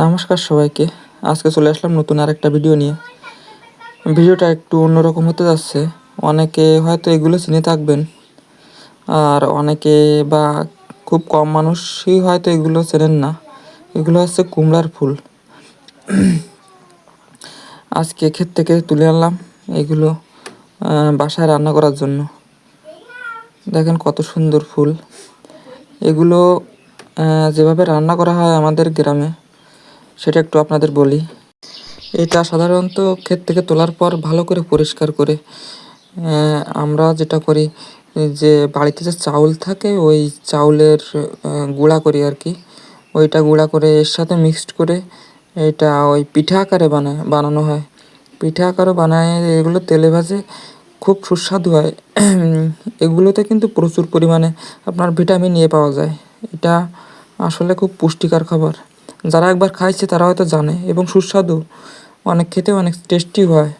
নমস্কার সবাইকে। আজকে চলে আসলাম নতুন আর একটা ভিডিও নিয়ে। ভিডিওটা একটু অন্যরকম হতে যাচ্ছে। অনেকে হয়তো এগুলো চিনে থাকবেন। আর অনেকে বা খুব কম মানুষই হয়তো এগুলো চেনেন না। এগুলো হচ্ছে কুমড়ার ফুল। আজকে ক্ষেত থেকে তুলে আনলাম এগুলো বাসায় রান্না করার জন্য। দেখেন কত সুন্দর ফুল। এগুলো যেভাবে রান্না করা হয় আমাদের গ্রামে সেটা একটু আপনাদের বলি। এটা সাধারণত ক্ষেত থেকে তোলার পর ভালো করে পরিষ্কার করে আমরা যেটা করি, যে বাড়িতে যে চাউল থাকে, ওই চাউলের গুঁড়া করি আর কি। ওইটা গুঁড়া করে এর সাথে মিক্সড করে এটা ওই পিঠা আকারে বানায়, বানানো হয়। পিঠা আকারে বানায়, এগুলো তেলে ভাজে খুব সুস্বাদু হয়। এগুলোতে কিন্তু প্রচুর পরিমাণে আপনার ভিটামিন এ পাওয়া যায়। এটা আসলে খুব পুষ্টিকর খাবার। যারা একবার খাইছে তারা হয়তো জানে এবং সুস্বাদু। অনেক খেতে অনেক টেস্টি হয়।